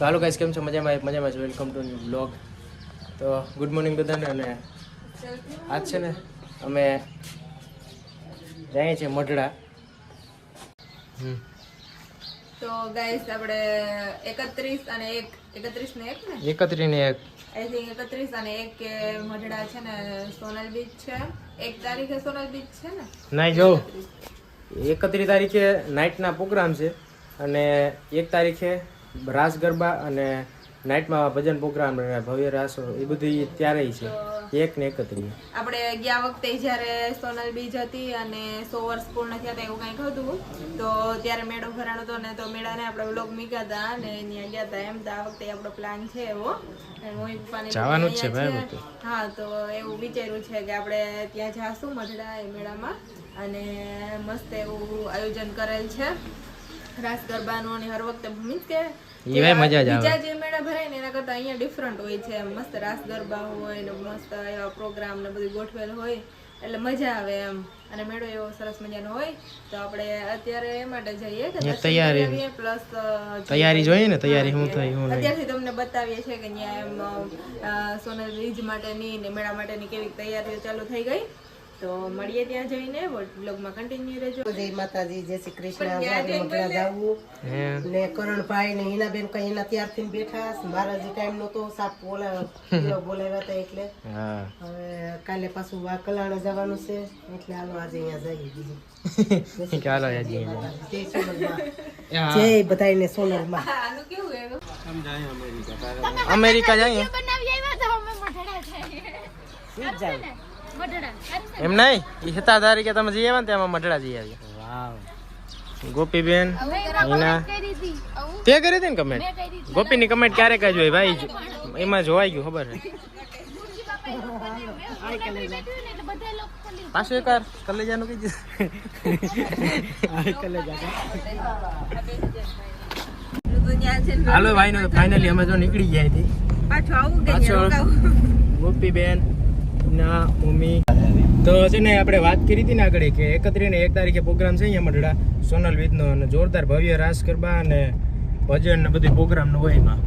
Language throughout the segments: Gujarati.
તો હાલો ગાઈસ કેમ છો? મજામાં? મજામાં છે વેલકમ ટુ બ્લોગ તો ગુડ મોર્નિંગ બધાને અને આજ છે ને અમે જઈએ છીએ મઢડા. હમ. તો ગાઈસ આપણે એકત્રીસ અને એક એકત્રીસ ને એક ને? એકત્રીને એક. આઈ થિંક એકત્રીસ અને એક કે મઢડા છે ને સોનલ બીચ છે. એક તારીખે સોનલ બીચ છે ને? નહીં જો એકત્રીસ. તારીખે નાઈટના પ્રોગ્રામ છે અને એક તારીખે રાસ ગરબા અને નાઇટમાં ભજન પ્રોગ્રામ ભવ્ય રાસ એ બધી ત્યારે છે. એક ને એકત્રીસ આપણે ગયા વખતે જ્યારે સોનલ બીજ હતી અને સો વર્ષ પૂર્ણ થયા હતા એવું કંઈક હતું તો ત્યારે મેળો ભરાણો હતો ને તો મેળાને આપણે વ્લોગ મીકા હતા અને ત્યાં ગયા હતા. એમ તો આ વખતે આપણો પ્લાન છે એવો. જવાનું છે ભાઈ હા તો એવું વિચાર્યું છે કે આપણે ત્યાં જાશું મઢડા એ મેળામાં અને મસ્ત એવું આયોજન કરેલ છે. રાસ ગરબાનો અને હર વખતે મીન્સ કે ઈ મજા જ આવે. બીજા જે મેળા ભરાય ને એના કરતા અહીંયા ડિફરન્ટ હોય છે મસ્ત રાસ ગરબા હોય ને મસ્ત એવા પ્રોગ્રામ ને બધું ગોઠવેલ હોય એટલે મજા આવે એમ અને મેળો એવો સરસ મજાનો હોય તો આપણે અત્યારે એ માટે જઈએ કે તૈયારી. પ્લસ તૈયારી જોઈએ ને તૈયારી શું થઈ હું અત્યારથી તમને બતાવીએ છીએ કે અહીંયા એમ સોનલ રીજ માટેની ને મેળા માટેની કેવી તૈયારીઓ ચાલુ થઈ ગઈ તો મળીએ ત્યાં જઈને બ્લોગમાં કન્ટિન્યુ રહેજો. જય માતાજી જય શ્રી કૃષ્ણ. જવું. ને કરણભાઈ ને હિનાબેન કઈ એના ત્યારથી બેઠા મારા જે ટાઈમ નતો સાપ બોલા બોલાવ્યા હતા એટલે. હવે કાલે પાછું વા કલાણ જવાનું છે. એટલે હાલો આજે અહીંયા જઈએ બીજું. ચાલો યાજી જય સોનલમાં. જય બધાયને સોનલમાં. આનું કેવું એનું? અમેરિકા જઈએ. એમ નહીં? એ સત્તા કે તમે જઈ આવ્યા ને તેમાં મઢડા જઈ આવ્યા. ગોપીબેન હિના તે કરી હતી ને કમેન્ટ ગોપીની કમેન્ટ ક્યારે કઈ જોઈ ભાઈ? એમાં જોવાઈ ગયું ખબર છે. પાછું એક વાર કલેજાનું હાલો ભાઈ નો ફાઇનલી અમે જો નીકળી ગયા હતી પાછું આવું ગોપીબેન ના મમ્મી. તો છે ને આપણે વાત કરી હતી ને આગળ કે એકત્રીને એક તારીખે પ્રોગ્રામ છે અહીંયા મઢડા સોનલ વિદનો અને જોરદાર ભવ્ય રાસ ગરબા અને ભજન ને બધું પ્રોગ્રામનું હોય એમાં.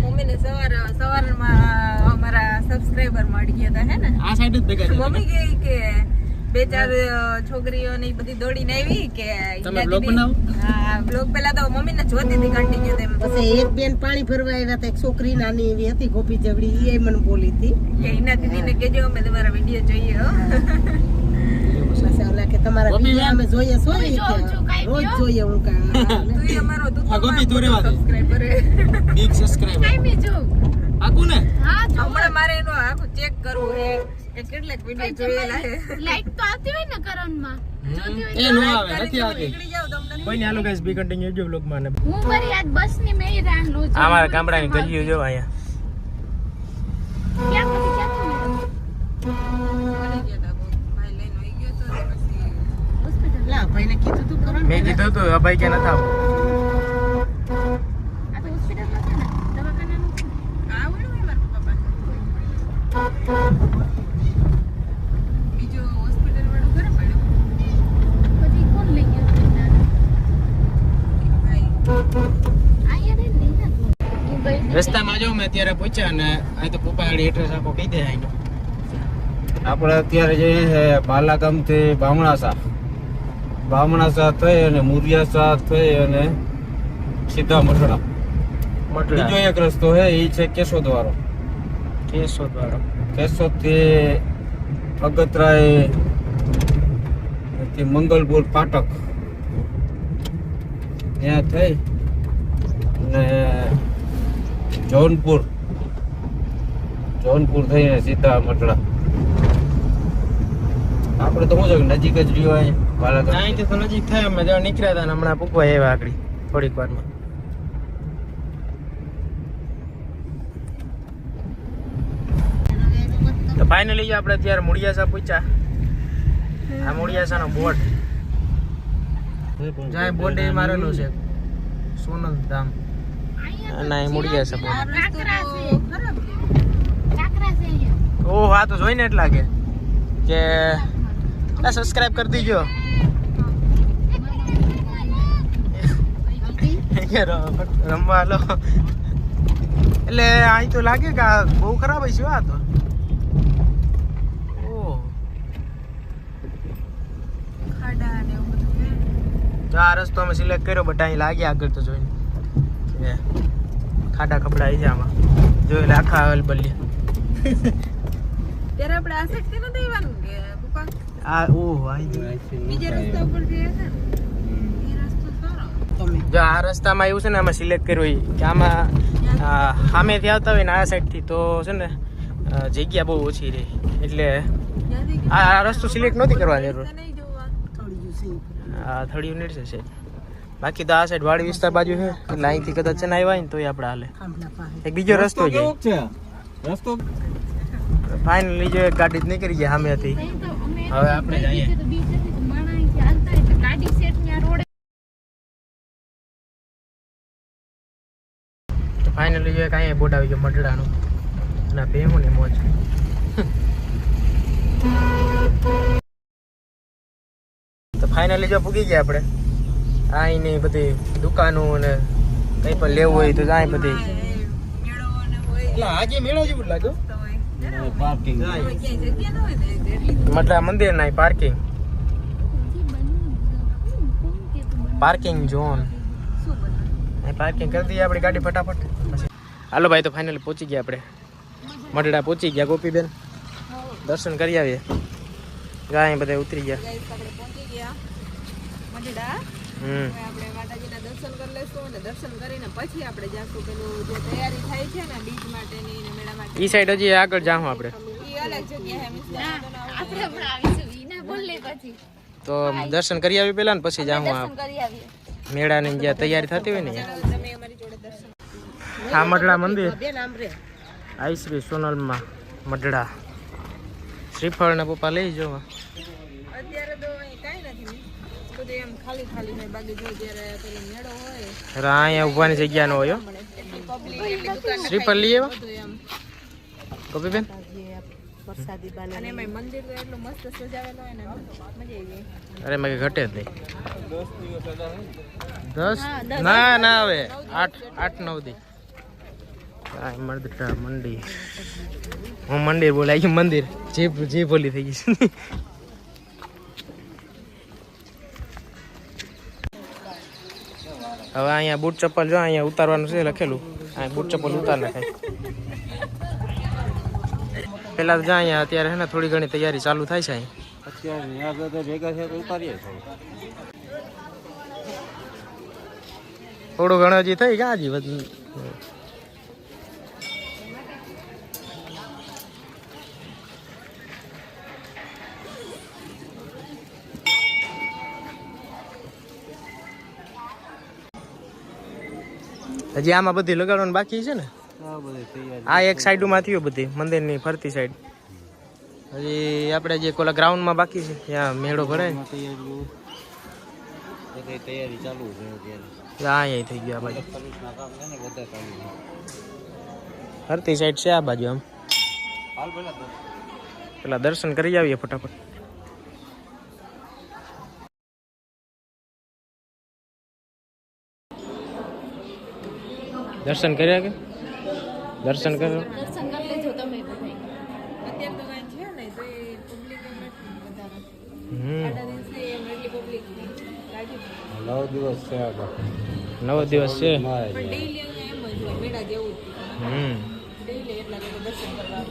મમ્મીને સવાર સવારમાં અમારા સબસ્ક્રાઇબર મળી ગયા હતા હે ને? આ સાઈડ જ ભેગા મમ્મી કહે કે બે ચાર અ, છોકરીઓ ને બધી દોડીને આવી કે તમે હીના બનાવો? હા બ્લોગ પેલા તો મમ્મી ને જોતી હતી કન્ટિન્યુ તેમ. પછી એક બેન પાણી ભરવા આવ્યા હતા એક છોકરી નાની એવી હતી ગોપી જવડી એ મને બોલી હતી. કે ને કેજો અમે તમારા વીડિયો જોઈએ હો. કે તમારા વીડિયો અમે જોઈએ જોઈએ રોજ જોઈએ હું કા તું અમારો તું ગોપી, તું રહેવા સબસ્ક્રાઇબર બિગ સબસ્ક્રાઇબર આકુ ને હમણાં મારે એનું આખું ચેક કરવું છે કે કેટલાક વીડિયો જોયેલા લાઈટ તો આવતી હોય ને કરણમાં એ નો આવે નથી આવતી. નીકળી જાવ તમને કોઈ નહીં હાલો ગાઈસ બી કન્ટિન્યુ જો વ્લોગમાં હું મારી આજ બસની મેં રાહ લઉં છું અમારા ગામડાની ગલીઓ જો અહીંયા. ક્યાં મળી ગયા તા બહુ. ભાઈ લઈને વહી ગયો તો હોસ્પિટલ લા ભાઈને કીધું તું કરણ મેં કીધું હતું આ ભાઈ કે નથી આવું તો રસ્તામાં જો મેં અત્યારે પૂછ્યા અને આ તો પપ્પા એડ્રેસ આપો કહી દે આઈનો આપણે અત્યારે જઈએ છે બાલાગામથી બામણાસા. બામણાસા થઈ અને મુરિયાસા થઈ અને સીધા મઠડા બીજો એક રસ્તો છે એ છે કેશોદ વાળો કેશોદ વાળો કેશોદથી અગતરાયથી મંગલપુર પાટક. ત્યાં થઈ અને જૌનપુર. જૌનપુર થઈને સીધા મઠડા આપણે તો શું છે કે નજીક જ રહ્યો હોય તો અહીંથી તો નજીક થાય અમે જો નીકળ્યા હતા ને હમણાં પૂકવા આવ્યા આગળ થોડીક વારમાં. તો ફાઇનલી આપણે અત્યારે મુડિયાસા પૂછ્યા. આ મુડિયાસાનો બોટ. જાય બોર્ડ એ મારેલું છે સોનલ ધામ. ના એ મુડિયાસા બોટ ઓહ આ તો જોઈને જ લાગે. કે સબસ્ક્રાઇબ કરી દીજો. રમવા લો એટલે અહીં તો લાગે કે આ બહુ ખરાબ હશે આ તો. ને આ રસ્તો અમે સિલેક્ટ કર્યો બટ અહીં લાગ્યા આગળ તો જોઈને. ખાડા આવી જાય આમાં. જોઈ લે આખા અલ બલ્લી ત્યારે આપણે આ સાઈડ કે નથી આવવાનું કે? આ ઓહ અહીં બીજા રસ્તા ઉપર જઈએ છે ને એ રસ્તો સારો. તમે. જો આ રસ્તામાં એવું છે ને આમાં સિલેક્ટ કર્યું હોય કે આમાં સામેથી આવતા હોય ને આ સાઈડથી તો છે ને જગ્યા બહુ ઓછી રહે. એટલે આ આ રસ્તો સિલેક્ટ નહોતી કરવાની જરૂર. જોવા. થોડી નીડશે છે બાકી તો આ સાઈડ વાડી વિસ્તાર બાજુ છે. એટલે અહીંથી કદાચ છે ને આવ્યા ને તોય આપણે હાલે. એક બીજો રસ્તો છે. રસ્તો? ફાઇનલી જો ગાડી જ નીકળી ગયા સામેથી. નહીં તો અમે હવે આપણે જઈએ. ફાઇનલી જો એક અહીંયા બોટ આવી ગયો મઢડાનો અને આ ભેહુંની મોજ. તો ફાઇનલી જો પૂગી ગયા આપણે. અહીંની બધી દુકાનો અને કંઈ પણ લેવું હોય તો જાય બધી. ને એટલે આજે મેળો જેવું લાગ્યો. પાર્કિંગ હવે ક્યાંય જગ્યા ન હોય ને એટલી મતલબ મંદિર ના પાર્કિંગ જે બન્યું કોણ કે પાર્કિંગ ઝોન શું બનાવે પાર્કિંગ કરી દઈએ આપણી ગાડી ફટાફટ પછી હાલો ભાઈ તો ફાઇનલી પહોંચી ગયા આપણે. મઢડા પહોંચી ગયા ગોપીબેન. દર્શન કરી આવીએ. ગાય બધા ઉતરી ગયા. ગાઈસ આપણે માતાજીના દર્શન કરી લેશું અને દર્શન કરીને પછી આપણે જાશું પેલું જે તૈયારી થાય છે ને બીજ માટેની ને મેળા માટે ઈ સાઈડ હજી આગળ જાઉં આપણે. ઈ અલગ જગ્યા હે આપણે હમણાં આવીશું. ઈના બોલે પછી. તો દર્શન કરી આવી પેલા ને પછી જાઉં આ દર્શન કરી આવીએ. મેળાની જ્યાં તૈયારી થતી હોય ને. તમે અમારી જોડે દર્શન મંદિર. બેન આમ આઈ શ્રી સોનલમાં મઢડા. શ્રીફળ ના પપ્પા લઈ જવા અત્યારે તો અહીં કાંઈ નથી મિસ બધું એમ ખાલી ખાલી હોય બાકી જો જ્યારે પેલો મેળો હોય અરે અહીંયા ઊભાની જગ્યા નો હોય શ્રીફળ લઈ આવ્યા? અને એમાંય મંદિર તો એટલું મસ્ત સજાવેલું હોય ને મજા આવી અરે મેં ઘટે જ નહીં. દસ ના? ના હવે. આઠ આઠ નવ દી. કાંઈ મર્દટા મંડી. હું મંદિર બોલાય ગયું મંદિર. જે જે બોલી થઈ ગઈ હવે અહીંયા બૂટ ચપ્પલ જો અહીંયા ઉતારવાનું છે લખેલું. અહીંયા બૂટ ચપ્પલ ઉતાર નાખાય પેલા તો જા અહીંયા અત્યારે હે ને થોડી ઘણી તૈયારી ચાલુ થાય છે થોડું ઘણું હજી થઈ ગયા હજી હજી આમાં બધી લગાડવાનું બાકી છે ને? આ એક સાઈડ સાઈડમાં થયું બધી મંદિરની ફરતી સાઈડ. હજી આપણે જે કોલા ગ્રાઉન્ડમાં બાકી છે ત્યાં મેળો ભરાય. તૈયારી ચાલુ છે અહીંયા થઈ ગયું આ બાજુ. ફરતી સાઈડ છે આ બાજુ આમ. પેલા પેલા દર્શન કરી આવીએ ફટાફટ. દર્શન કર્યા કે દર્શન કર્યો દર્શન કરી લેજો તમે બધા અત્યારે તો કાંઈ છે નહીં તો એ પબ્લિક એમ એટલી વધારે હમ. આડા દિવસે એમ એટલી પબ્લિક લાગી નવ દિવસ છે આગળ નવ દિવસ છે? પણ ડેઈલી અહીંયા એમ જ હોય મેળા જેવું જ હમ. ડેઈલી એટલા લોકો દર્શન કરવા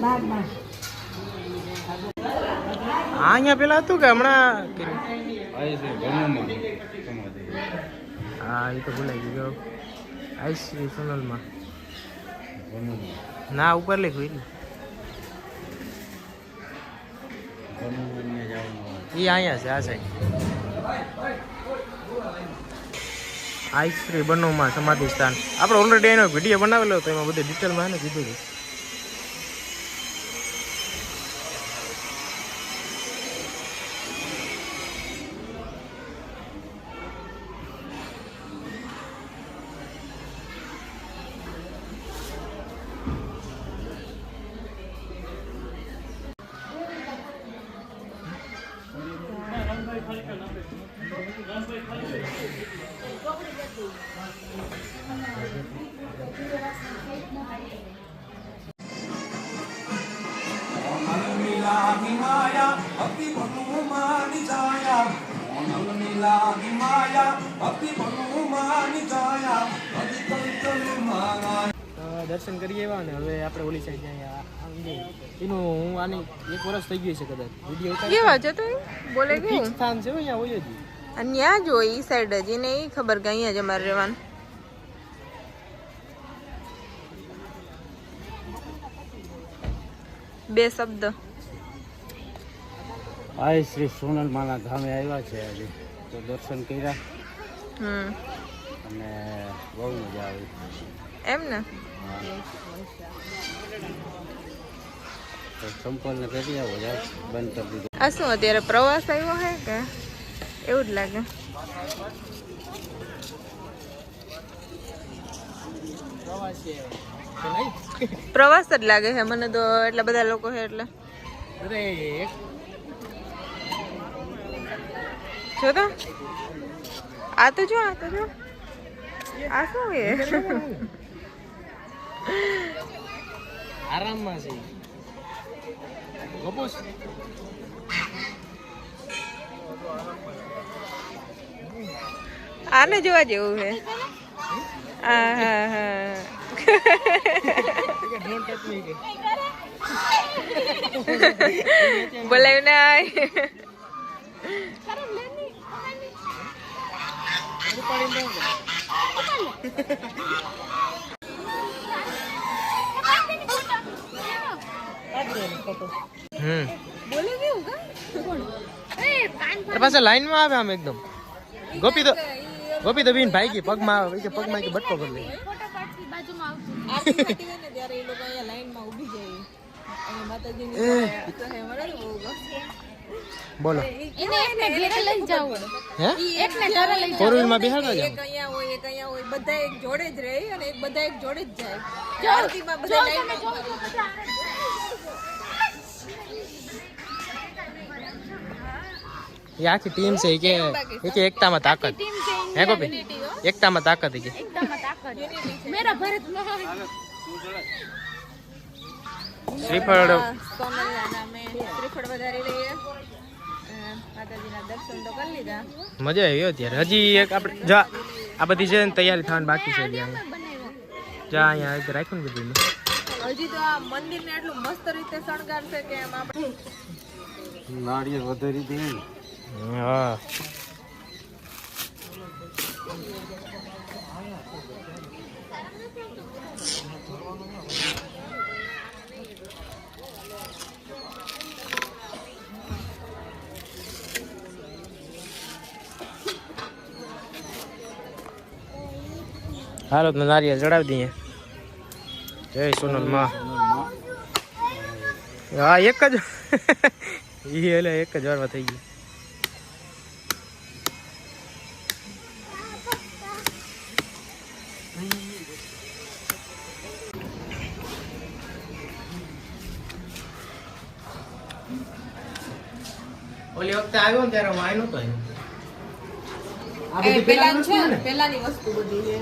આ અહીંયા પેલા હતું કે હમણાં હા એ તો ભૂલાઈ ગયો આઈ શ્રી સોનલમાં. ના ઉપર લખ્યું એ અહીંયા છે આ સાઈડ આઈ શ્રી બનોમાં સમાધિ સ્થાન. આપણે ઓલરેડી એનો વીડિયો બનાવેલો હતો એમાં બધી ડિટેલમાં એને કીધું હતું આવ્યા ને હવે આપણે ઓલી સાઈડ જઈએ. એનું હું આની એક વર્ષ થઈ ગયું છે કદાચ. વીડિયો કેવા જતો બોલે કે સ્થાન છે અહીંયા હોય જ. અને ત્યાં જો એ સાઈડ જ એને એ ખબર કે અહીંયા જ અમારે રહેવાનું. બે શબ્દ. આ શ્રી સોનલમાના ધામે આવ્યા છે આજે. તો દર્શન કર્યા. હમ. અને બહુ મજા આવી. એમ ને? સંપલને કરી આવો બંધ કરી દીધું. આ શું અત્યારે પ્રવાસ આવ્યો હે કે? એવું જ લાગે. પ્રવાસી જ લાગે છે મને તો એટલા બધા લોકો છે એટલે. જો તો. આ તો જો આ તો જો. આ શું આરામમાં છે. ગપુસ આને જોવા જેવું છે. હા હા મી કે ને આય હમ. બોલે કેવું કા? પાસે લાઈનમાં આવે આમ એકદમ. ગોપી તો ગોપી તો બીન ભાઈ કે પગમાં કે પગમાં કે બટકો કરી લે બાજુમાં આવતું. આરતી થતી હોય ને ત્યારે એ લોકો અહીંયા લાઈનમાં ઊભી જાય. અને માતાજીની તો હે મને બહુ બોલો. એને એકને ઘેરે લઈ જવું. હે? એકને ઘરે લઈ ફોર વ્હીલમાં બેહાડવા એક અહીંયા હોય એક અહીંયા હોય બધા એક જોડે જ રહે અને એક બધા એક જોડે જ જાય. બધા લાઈનમાં એ આખી ટીમ છે કે એ કે એકતામાં તાકાત. ટીમ છે હે ગોપી? એકતામાં તાકાત કે. મેરા ભારત શ્રીફળ શ્રીફળ વધારી લઈએ. અ, માતાજીના દર્શન તો કરી લીધા. મજા આવી અત્યારે. ત્યારે હજી એક આપણે જા આ બધી છે ને તૈયારી થવાની બાકી છે જા અહીંયા એક રાખ્યું ને બધું. હજી તો આ મંદિરને એટલું મસ્ત રીતે શણગારશે કે એમ આપણે નાળિયેર વધારી દે ને. હા. હાલો તો નારિયેલ ચડાવી દઈએ. જય સોનલમાં. હા એક જ. એટલે એક જ વારમાં થઈ ગયું. ને ત્યારે હું આવ્યો. છે ને? પેલાની વસ્તુ બધી છે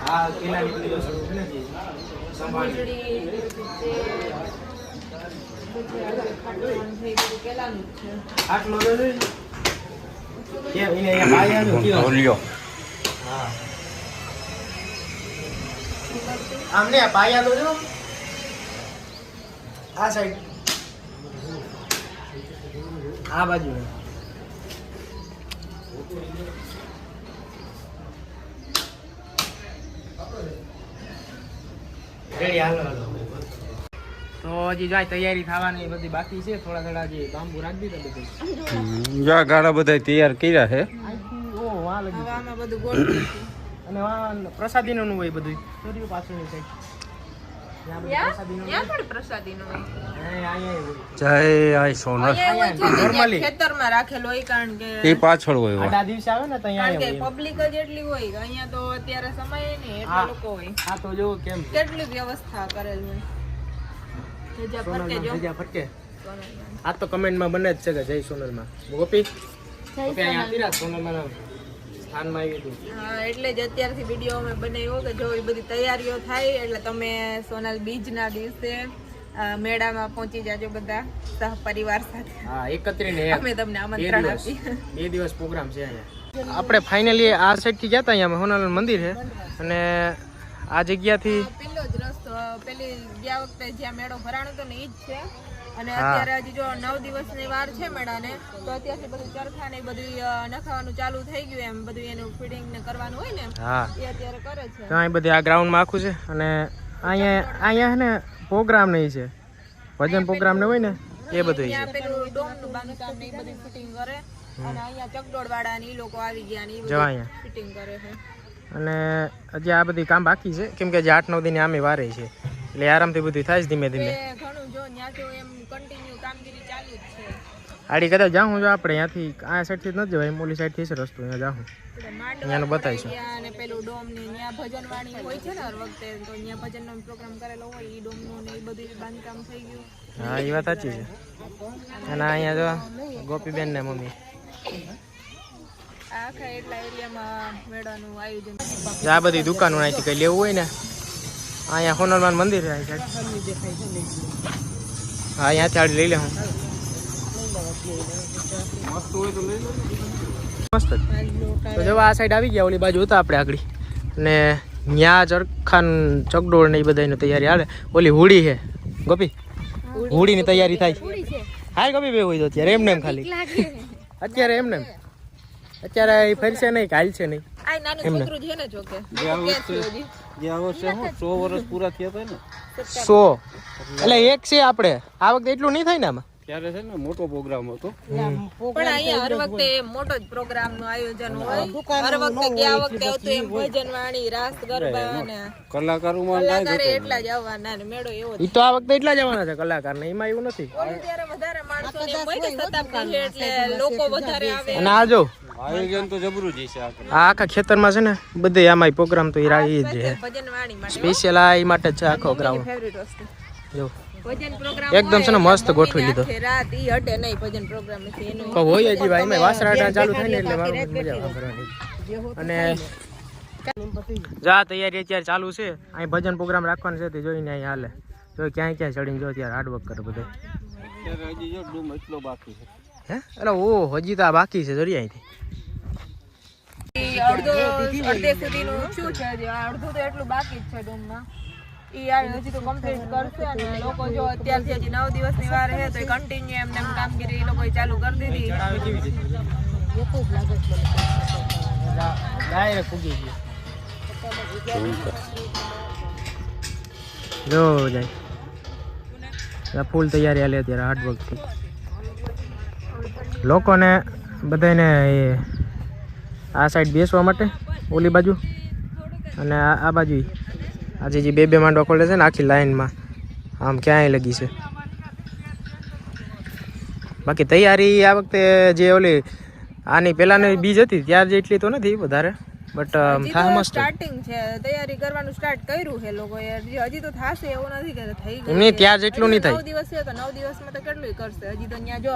હા બધી વસ્તુ છે ને આટલો કેમ? એને અહીંયા હા. પાયા તો જો આ સાઈડ આ બાજુ તો હજી જાય તૈયારી થવાની બધી બાકી છે થોડા થોડા હજી બાંબુ રાખી દીધા બધું. જા ગાડા બધા તૈયાર કર્યા છે. ઓ વાં લગી આમાં બધું ગોળ અને વાં પ્રસાદીનું હોય બધું ચોર્યું પાછળ છે પાછળ હોય આડા દિવસે આવે ને તો અહીંયા કારણ કે હોય. પબ્લિક જ એટલી હોય કે અહીંયા તો અત્યારે સમય નહીં એટલા લોકો હોય. આ તો જો કેમ. કેટલી વ્યવસ્થા કરેલ છે ધજા ફરકે જો. ધજા ફરકે સોનલમાં. આ તો કમેન્ટમાં બને જ છે કે જય સોનલમાં. ગોપી? સોનલમાં. સ્થાનમાં આવી હતું હા એટલે જ અત્યારથી વીડિયો અમે બનાવ્યો કે જો એ બધી તૈયારીઓ થાય એટલે તમે સોનલ બીજના દિવસે મેળામાં પહોંચી જાજો બધા સહપરિવાર સાથે. હા એકત્રીને અમે તમને આમંત્રણ આપીએ. બે દિવસ પ્રોગ્રામ છે અહીંયા. આપણે ફાઇનલી આ સાઈડથી ગયા હતા અહીંયા હોનાલન મંદિર છે. અને આ જગ્યાથી પેલો જ રસ્તો પેલી ગયા વખતે જ્યાં મેળો ભરાણો હતો ને એ જ છે. અને અત્યારે હજી જો નવ દિવસની વાર છે મેળાને તો અત્યારથી બધું ચરખા ને બધું નખાવાનું ચાલુ થઈ ગયું એમ. બધું એનું ફિટિંગ ને કરવાનું હોય ને હા. એ અત્યારે કરે છે. તો અહીં બધી આ ગ્રાઉન્ડમાં આખું છે અને અહીંયા અહીંયા છે ને પ્રોગ્રામ નહીં છે. ભજન પ્રોગ્રામ ને હોય ને એ બધું છે. પેલું ડોમનું બાંધકામ ને એ બધું ફિટિંગ કરે અને અહીંયા ચકડોળ વાળા ને લોકો આવી ગયા ને ઈ બધું ફિટિંગ કરે છે. અને હજી આ બધી કામ બાકી છે. કેમ કે હજી આઠ નવ દિન આમે વારે છે. એટલે આરામથી બધું થાય છે ધીમે ધીમે. ઘણું જો ત્યાં તો એમ કન્ટિન્યુ કામગીરી ચાલુ જ છે. આડી કદાચ જાઉં જો આપણે અહીંયાથી આ સાઈડથી જ નથી જવાય મોલી સાઈડથી છે રસ્તો અહીંયા જાઉં. અહીંયાનું બતાવીશું. અને પેલું ડોમ ને ત્યાં ભજન વાણી હોય છે ને હર વખતે તો અહીંયા ભજન નો પ્રોગ્રામ કરેલો હોય ઈ ડોમનું ને ઈ બધું બાંધકામ થઈ ગયું. હા એ વાત સાચી છે. અને અહીંયા જો ગોપીબેન ને મમ્મી. આ આખા એટલા એરિયામાં મેળાનું આયોજન. આ બધી દુકાનો અહીંથી કંઈ લેવું હોય ને અહીંયા હોનરમાન મંદિર છે અહીં સાઈડ. હા અહીંયાથી આડી લઈ લે હું. મસ્ત. તો જો. આ સાઈડ આવી ગયા ઓલી બાજુ હતા આપણે આગળ. ને ન્યા ચરખાન ચકડોળ ને એ બધાની તૈયારી હાલે. ઓલી હોળી છે. ગોપી હોળીની તૈયારી થાય. હા ગોપી બે હોય તો અત્યારે એમને એમ ખાલી. અત્યારે એમને એમ. અત્યારે ફરશે નહીં કાલ છે નહીં. આ નાનું છોકરું છે ને જોકે. ક્યાં છે હજી? જે આ વર્ષે પૂરા થયા હતા ને. સો. એટલે એક છે આપણે. આ વખતે એટલું નહીં થાય ને આમાં? ત્યારે છે ને મોટો પ્રોગ્રામ હતો. પણ અહીંયા હર વખતે મોટો જ પ્રોગ્રામનું આયોજન હોય. હર વખતે ગયા વખતે હતું એમ ભજન વાણી રાસ ગરબા અને કલાકારોમાં કલાકારે એટલા જ આવવાના ને મેળો એવો જ તો આ વખતે એટલા જવાના છે કલાકાર ને એમાં એવું નથી. ત્યારે વધારે માણસો ને હોય ને શતાબ્દી એટલે લોકો વધારે આવે. અને આ જો આયોજન તો જબરું છે આ આ આખા ખેતરમાં છે ને બધે આમાં પ્રોગ્રામ તો એ રાહી જ છે. ભજન વાણી માટે સ્પેશિયલ આ એ માટે જ છે આખો ગ્રાઉન્ડ જો. એકદમ છે ને મસ્ત ગોઠવી લીધો. રાત ઈ હટે નહીં ભજન પ્રોગ્રામ નથી એનું. હોય હજી ભાઈ વાસરાટા ચાલુ થાય ને એટલે મારું મજા કરવાની અને જા તૈયારી અત્યારે ચાલુ છે. અહીં ભજન પ્રોગ્રામ રાખવાનો છે તે જોઈને અહીં હાલે. જો ક્યાંય ક્યાંય ચડીને જો અત્યારે હાર્ડવર્ક કરે બધે. અત્યારે હજી જો ડૂમ એટલો બાકી છે. હે? એટલે ઓ હજી તો આ બાકી છે જરી અહીંથી અડધો અડધે સુધીનું શું છે અડધું તો એટલું બાકી જ છે ડોમમાં. હજી તો કમ્પ્લીટ કરશે અને લોકો જો અત્યારથી હજી નવ દિવસની વાર છે તો કન્ટિન્યુ એમને એમ કામગીરી એ લોકોએ ચાલુ કરી દીધી. જો જાય. ફૂલ તૈયારી હાલે અત્યારે હાર્ડવર્કથી લોકોને બધાને આ સાઈડ બેસવા માટે, ઓલી બાજુ. અને આ બાજુ આજે જે બે બે માંડવા ખોલે છે ને, આખી લાઈનમાં. આમ ક્યાંય લગી છે. બાકી તૈયારી આ વખતે જે ઓલી આની પહેલાંની બીજ હતી, ત્યાર જેટલી તો નથી વધારે. બટ થાય મસ્ત સ્ટાર્ટિંગ છે તૈયારી કરવાનું સ્ટાર્ટ કર્યું છે લોકોએ. હજી તો થાશે એવું નથી કે થઈ ગયું નહીં ત્યાં જેટલું નહીં થાય. 9 દિવસ છે તો નવ દિવસમાં તો કેટલું કરશે. હજી તો ત્યાં જો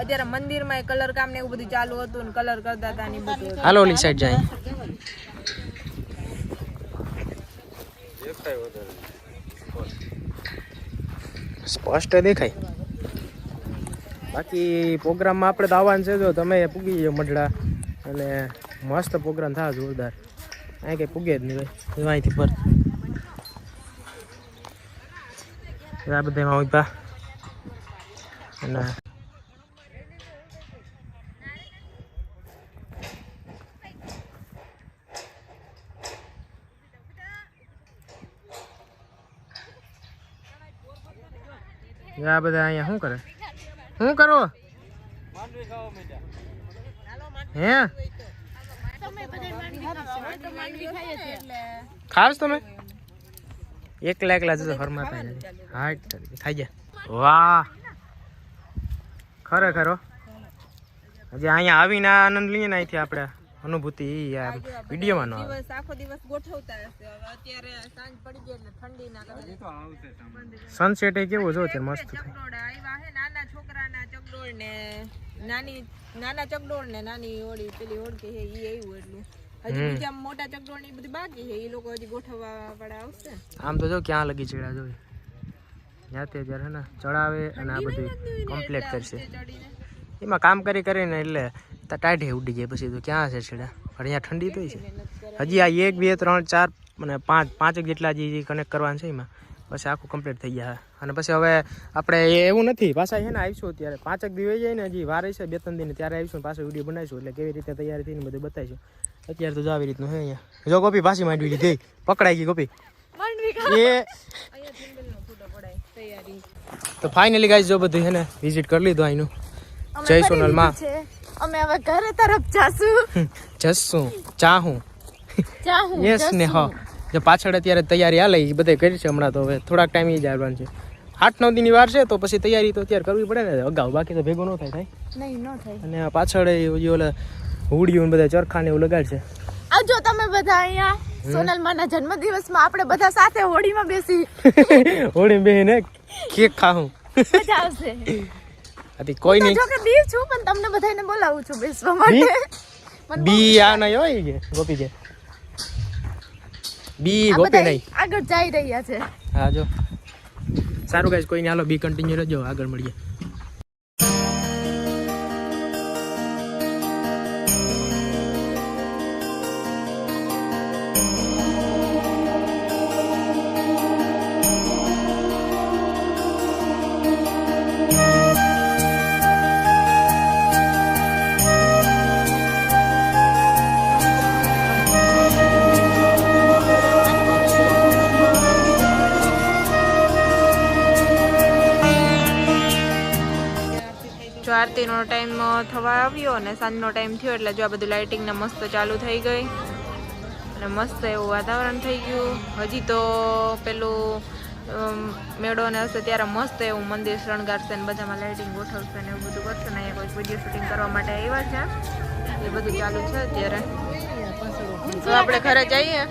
અત્યારે મંદિરમાં કલર કામ ને એવું બધું ચાલુ હતું ને કલર કરતા હતા ને બધું હાલો ઓલી સાઈડ જાય. સ્પષ્ટ દેખાય. બાકી પ્રોગ્રામમાં આપણે તો આવવાનું છે જો તમે પૂગી જાઓ મઢડા. અને મસ્ત પ્રોગ્રામ થાય જોરદાર. અહીં કંઈ પૂગે જ નહીં ભાઈ. અહીંથી પર. આ બધામાં ઊભા આ બધા અહીંયા શું કરે? શું કરો? હે? ખાસ તમે? એકલા એકલા જતો ફરમાતા હાટ તરીકે. ખાઈ ગયા. વાહ. ખરેખર હો. હજી અહીંયા આવીને આનંદ લઈએ ને અહીંથી આપણે. અનુભૂતિ યાર વિડીયોમાં ન દિવસ આખો દિવસ ગોઠવતા હશે હવે અત્યારે સાંજ પડી ગઈ એટલે ઠંડીના લાગે સનસેટ એ કેવો જો અત્યારે મસ્ત ચકડોળ આવ્યા હે નાના છોકરાના ચકડોળ ને નાની નાના ચકડોળ ને નાની ઓળી પેલી ઓળખી હે ઈ આવ્યું એટલું. હજી બીજા મોટા ચકડોળ ને ઈ બાકી છે ઈ લોકો હજી ગોઠવવા વાળા આવશે. આમ તો જો ક્યાં લગી ચડ્યા જોઈ. જાતે જ્યારે ને ચડાવે અને આ બધું કમ્પ્લીટ કરશે. એમાં કામ કરી કરીને એટલે ટાઢે ઉડી જાય પછી તો ક્યાં છે છેડા? પણ અહીંયા ઠંડી તો છે. હજી આ એક બે ત્રણ ચાર અને પાંચ પાંચ જેટલા જે કનેક્ટ કરવાના છે એમાં. પછી આખું કમ્પ્લીટ થઈ ગયા. અને પછી હવે આપણે એવું નથી. પાછા છે ને આવીશું ત્યારે પાંચેક દિવસ જાય ને હજી વાર છે બે ત્રણ દિન ત્યારે આવીશું પાછો વીડિયો બનાવીશું એટલે કેવી રીતે તૈયારી થઈને બધું બતાવીશું. અત્યારે તો આવી રીતનું છે અહીંયા. જો ગોપી પાછી માંડવી લીધી. પકડાઈ ગઈ ગોપી. એ. તો ફાઇનલી ગાઈસ જો બધું હે ને વિઝિટ કરી લીધું અહીંનું જય સોનલમાં અમે હવે ઘરે તરફ જાશું. જશું. ચાહું. ચાહું યસ ને હા. જો પાછળ અત્યારે તૈયારી હાલે એ બધે કરી છે હમણાં તો હવે. થોડાક ટાઈમ એ જ આવવાનું છે. આઠ નવ દિનની વાર છે તો પછી તૈયારી તો અત્યારે કરવી પડે ને. અગાઉ બાકી તો ભેગું ન થાય થાય. નહીં ન થાય. અને પાછળ એ ઓલા હુડિયું બધા ચરખા ને એવું લગાડશે. આવજો તમે બધા અહીંયા સોનલમાના જન્મદિવસમાં આપણે બધા સાથે હોળીમાં બેસી. હોળી બેહીને કેક ખાવું મજા આવશે. આથી કોઈ નહીં. જો કે બી છું પણ તમને બધાને બોલાવું છું બેસવા માટે. બી આ નહીં હોય કે ગોપી કે બી ગોપી નહીં. આગળ જઈ રહ્યા છે. હા જો. સારું ગાઈસ કોઈ નહીં હાલો બી કન્ટિન્યુ રહેજો. આગળ મળીએ. આરતીનો ટાઈમ થવા આવ્યો અને સાંજનો ટાઈમ થયો એટલે જો આ બધું લાઇટિંગને મસ્ત ચાલુ થઈ ગઈ. અને મસ્ત એવું વાતાવરણ થઈ ગયું. હજી તો પેલું મેળોને હશે ત્યારે મસ્ત એવું મંદિર શણગારશે ને બધામાં લાઇટિંગ ગોઠવશે ને એવું બધું કરશે ને અહીંયા કોઈ વીડિયો શૂટિંગ કરવા માટે આવ્યા છે. એ બધું ચાલુ છે અત્યારે. તો આપણે ઘરે જઈએ.